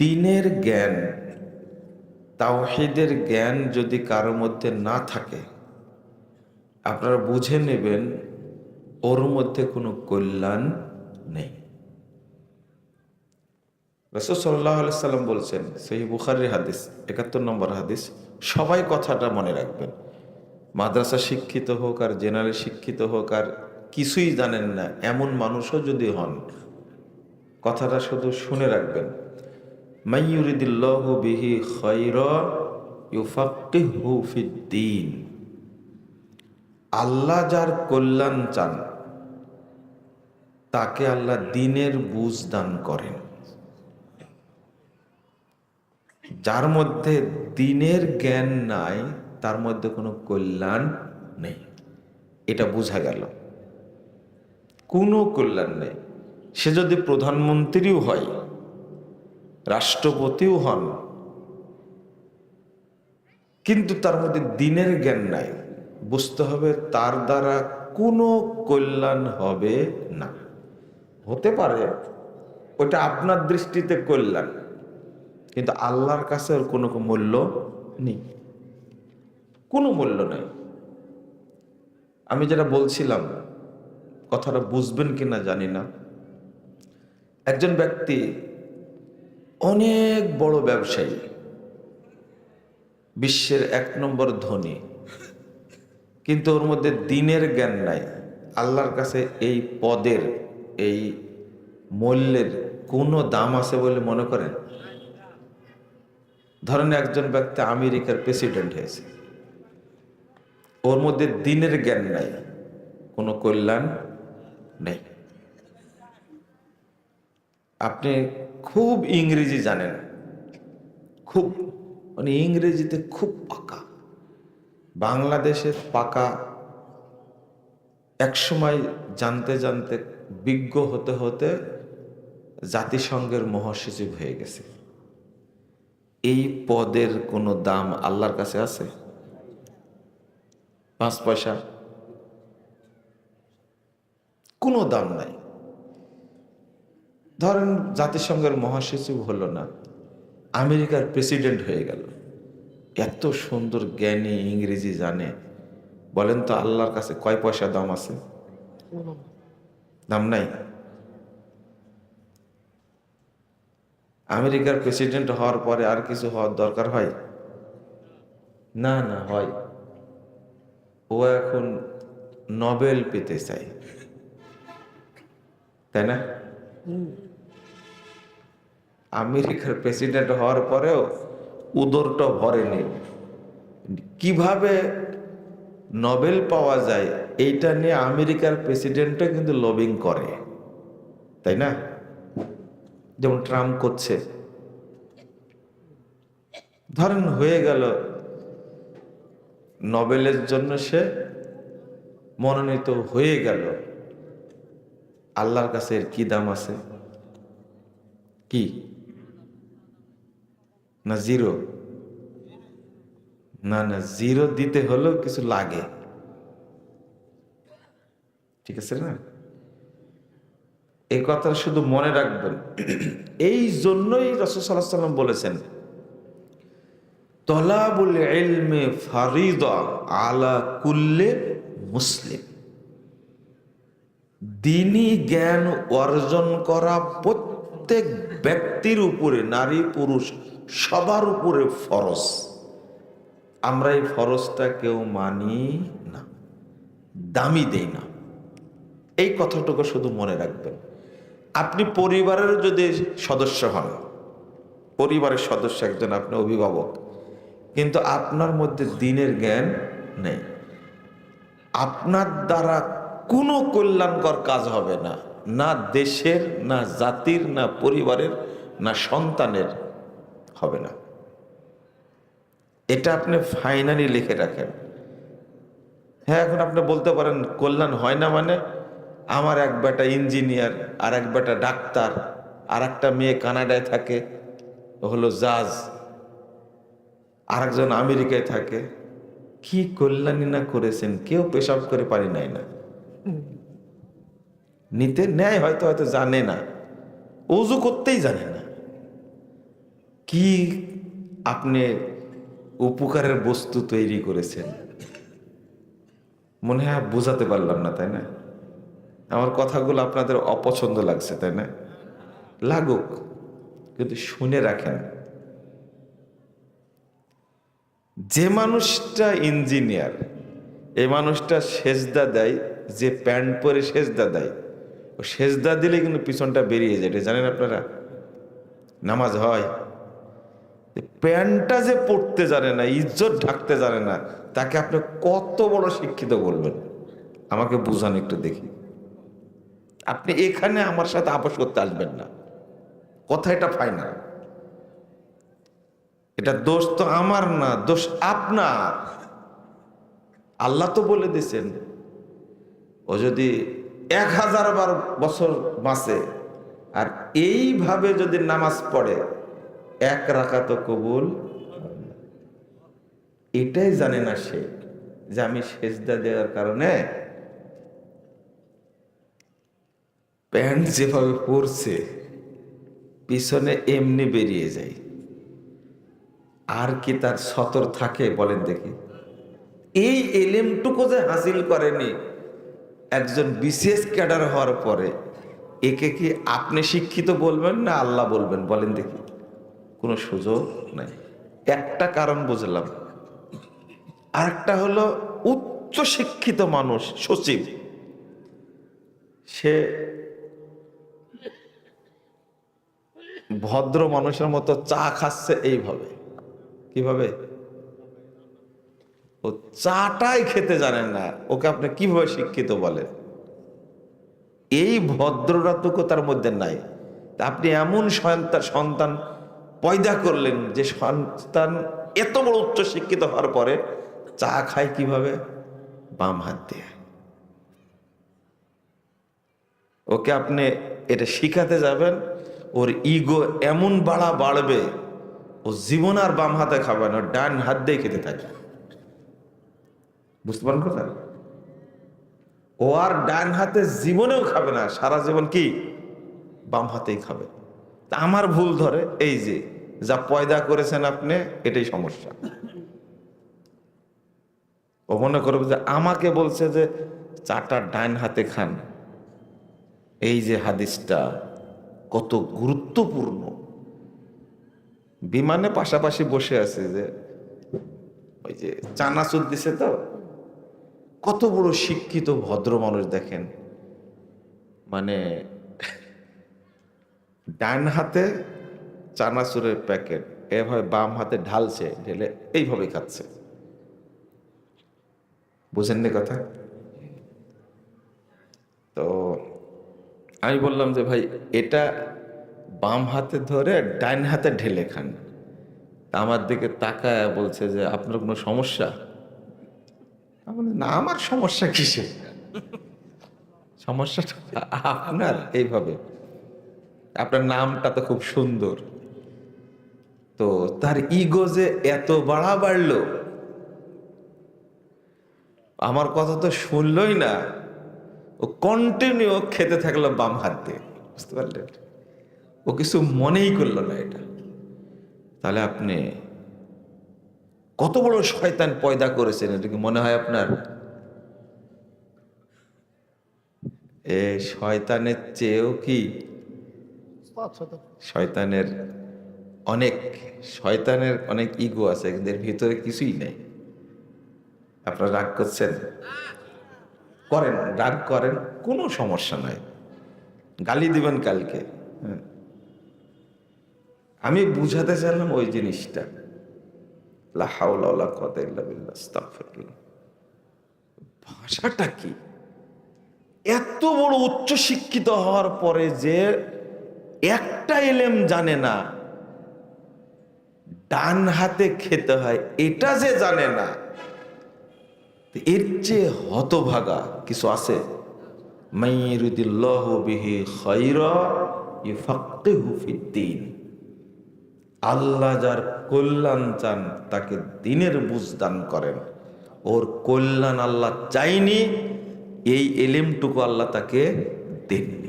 দিনের জ্ঞান, তাওহিদের জ্ঞান যদি কারোর মধ্যে না থাকে, আপনারা বুঝে নেবেন ওর মধ্যে কোনো কল্যাণ নেই। রসুল সাল্লাহ সাল্লাম বলছেন সেই বুখারির হাদিস, একাত্তর নম্বর হাদিস, সবাই কথাটা মনে রাখবেন। মাদ্রাসা শিক্ষিত হোক আর জেনারেল শিক্ষিত হোক আর কিছুই জানেন না, এমন মানুষও যদি হন, কথাটা শুধু শুনে রাখবেন। মাইয়ুরিদিল্লাহ বিহি খৈর ইউফাক্কিহু ফিদ্দিন। আল্লাহ যার কল্যাণ চান, তাকে আল্লাহ দিনের বুঝ দান করেন। যার মধ্যে দিনের জ্ঞান নাই, তার মধ্যে কোনো কল্যাণ নেই। এটা বোঝা গেল। কোনো কল্যাণ নেই। সে যদি প্রধানমন্ত্রীও হয় রাষ্ট্রপতিও হন। কিন্তু তার মধ্যে দিনের জ্ঞান নাই। বুঝতে হবে তার দ্বারা কোনো কল্যাণ হবে না। হতে পারে ওটা আপনার দৃষ্টিতে কল্যাণ, কিন্তু আল্লাহর কাছে ওর কোনো মূল্য নেই। কোনো মূল্য নেই। আমি যেটা বলছিলাম, কথাটা বুঝবেন কিনা জানি না। একজন ব্যক্তি অনেক বড় ব্যবসায়ী। বিশ্বের এক নম্বর ধনী। কিন্তু ওর মধ্যে দিনের জ্ঞান নাই। আল্লাহর কাছে এই পদের, এই মূল্যের কোনো দাম আছে বলে মনে করেন? ধরেন একজন ব্যক্তি আমেরিকার প্রেসিডেন্ট হয়েছে। ওর মধ্যে দিনের জ্ঞান নাই, কোনো কল্যাণ নেই। আপনি খুব ইংরেজি জানেন। খুব মানে ইংরেজিতে খুব পাকা। বাংলাদেশের পাকা একসময় জানতে জানতে বিজ্ঞ হতে হতে জাতিসংঘের মহাসচিব হয়ে গেছে। এই পদের কোনো দাম আল্লাহর কাছে আছে? পাঁচ পয়সা? কোনো দাম নাই। ধরেন জাতিসংঘের মহাসচিব হলো না, আমেরিকার প্রেসিডেন্ট হয়ে গেল। এত সুন্দর জ্ঞানী ইংরেজি জানে। বলেন তো আল্লাহর কাছে কয় পয়সা দাম আছে? দাম নাই। আমেরিকার প্রেসিডেন্ট হওয়ার পরে আর কিছু হওয়ার দরকার হয়? না না, হয়। ও এখন নোবেল পেতে চাই তাই না? আমেরিকার প্রেসিডেন্ট হওয়ার পরেও উদরটা ভরেনি। কীভাবে নোবেল পাওয়া যায়, এইটা নিয়ে আমেরিকার প্রেসিডেন্টও কিন্তু লবিং করে। তাই না? যেমন ট্রাম্প করছে। ধরেন হয়ে গেল, নোবেলের জন্য সে মনোনীত হয়ে গেল। আল্লাহর কাছে এর কি দাম আছে? কি? না জিরো না না জিরো দিতে হলেও কিছু লাগে। ঠিক আছে না? এই কথাটা শুধু মনে রাখবেন। এই জন্যই রসুল্লাহ সাল্লাম বলেছেন আলা কুল্লে মুসলিম। দিনই জ্ঞান অর্জন করা প্রত্যেক ব্যক্তির উপরে, নারী, পুরুষ সবার উপরে ফরজ। আমরা এই ফরজটা কেউ মানি না দামি দেই না। এই কথাটুকু শুধু মনে রাখবেন। আপনি পরিবারের যদি সদস্য হন, পরিবারের সদস্য একজন আপনি অভিভাবক, কিন্তু আপনার মধ্যে দিনের জ্ঞান নেই। আপনার দ্বারা কোনো কল্যাণকর কাজ হবে না না দেশের, না জাতির, না পরিবারের, না সন্তানের। হবে না। এটা আপনি ফাইনালি লিখে রাখেন। হ্যাঁ এখন আপনি বলতে পারেন, কল্যাণ হয় না মানে আমার এক বেটা ইঞ্জিনিয়ার, আর এক বেটা ডাক্তার, আর একটা মেয়ে কানাডায় থাকে হলো জাজ আর একজন আমেরিকায় থাকে। কি কল্যাণী না করেছেন? কেউ পেশাব করে পারি নাই না। নিতে নেয় হয়তো হয়তো জানে না। উজু করতেই জানে না। কি আপনি উপকারের বস্তু তৈরি করেছেন? মনে হয় বোঝাতে পারলাম না, তাই না? আমার কথাগুলো আপনাদের অপছন্দ লাগছে, তাই না? লাগুক, কিন্তু শুনে রাখেন। যে মানুষটা ইঞ্জিনিয়ার, এই মানুষটা সেজদা দেয়, যে প্যান্ট পরে সেজদা দেয়, ও সেজদা দিলে কিন্তু পিছনটা বেরিয়ে যায় জানেন আপনারা? নামাজ হয়। প্যান্টটা যে পড়তে জানে না, ইজ্জত ঢাকতে জানে না, তাকে আপনি কত বড় শিক্ষিত বলবেন? আমাকে বুঝান একটু দেখি। আপনি এখানে আমার সাথে আপোষ করতে আসবেন না। কথা এটা ফাইনাল এটা দোষ তো আমার না, দোষ আপনার। আল্লাহ তো বলে দিয়েছেন, ও যদি এক হাজার বার বছর বাঁচে, আর এইভাবে যদি নামাজ পড়ে এক রাখা তো কবুল এটাই জানে না সে যে আমি সেজদা দেওয়ার কারণে প্যান্ট যেভাবে পরছে, পিছনে এমনি বেরিয়ে যায়। আর কি তার সতর থাকে বলেন দেখি। এই এলেমটুকু যে হাসিল করেনি একজন বিশেষ ক্যাডার হওয়ার পরে, একে কি আপনি শিক্ষিত বলবেন না আল্লাহ বলবেন বলেন দেখি। কোনো সুযোগ নাই। একটা কারণ বুঝলাম। আরেকটা হলো উচ্চ শিক্ষিত মানুষ, সচিব। সে ভদ্র মানুষের মতো চা খাচ্ছে এইভাবে। কীভাবে? ও চাটাই খেতে জানেন না। ওকে আপনি কীভাবে শিক্ষিত বলেন? এই ভদ্রতাটুকু তার মধ্যে নাই। আপনি এমন সন্তান পয়দা করলেন যে সন্তান এত বড় উচ্চ শিক্ষিত হওয়ার পরে চা খায় কীভাবে? বাম হাত দিয়ে। ওকে আপনি এটা শিখাতে যাবেন, ওর ইগো এমন বাড়া বাড়বে, ও জীবন আর বাম হাতে খাবে না ডান হাত দিয়ে খেতে থাকে। বুঝতে পারেন কথা? ও আর ডান হাতে জীবনেও খাবে না, সারা জীবন কি? বাম হাতেই খাবে। তা আমার ভুল ধরে, এই যে যা পয়দা করেছেন আপনি, এটাই সমস্যা। ও মনে করবে যে আমাকে বলছে যে, চাটা ডান হাতে খান। এই যে হাদিসটা কত গুরুত্বপূর্ণ। বিমানে পাশাপাশি বসে আছে যে, ওই যে চানাচুর দিছে তো, কত বড় শিক্ষিত ভদ্র মানুষ দেখেন। মানে ডান হাতে চানাচুরের প্যাকেট, এভাবে বাম হাতে ঢালছে, ঢেলে এইভাবে খাচ্ছে। বুঝেননি কথা? তো আমি বললাম যে, ভাই, এটা বাম হাতে ধরে ডাইন হাতে ঢেলে খান। আমার দিকে তাকায় বলছে যে, আপনার কোনো সমস্যা? না, আমার সমস্যা কিসে? সমস্যাটা আপনার এইভাবে। আপনার নামটা তো খুব সুন্দর। তো তার ইগো যে এত বাড়া বাড়লো আমার কথা তো শুনলই না। ও কন্টিনিউ খেতে থাকল বাম হাত দিয়ে বুঝতে পারলেন ও কিছু মনেই করল না এটা। তাহলে আপনি কত বড় শয়তান পয়দা করেছেন এটা কি মনে হয় আপনার? এ শয়তানের চেয়েও কি? শয়তানের অনেক শয়তানের অনেক ইগো আছে কিন্তু এর ভিতরে কিছুই নেই। আপনারা রাগ করছেন? করেন, রাগ করেন, কোনো সমস্যা নাই। গালি দিবেন কালকে। আমি বুঝাতে চাইলাম ওই জিনিসটা। ভাষাটা কি? এত বড় উচ্চ শিক্ষিত হওয়ার পরে যে একটা এলেম জানে না ডান হাতে খেতে হয়, এটা যে জানে না এর চেয়ে হতভাগা কিছু আছে? আল্লাহ যার কল্যাণ চান, তাকে দিনের বুঝ দান করেন। ওর কল্যাণ আল্লাহ চাইনি এই এলেমটুকু আল্লাহ তাকে দেননি।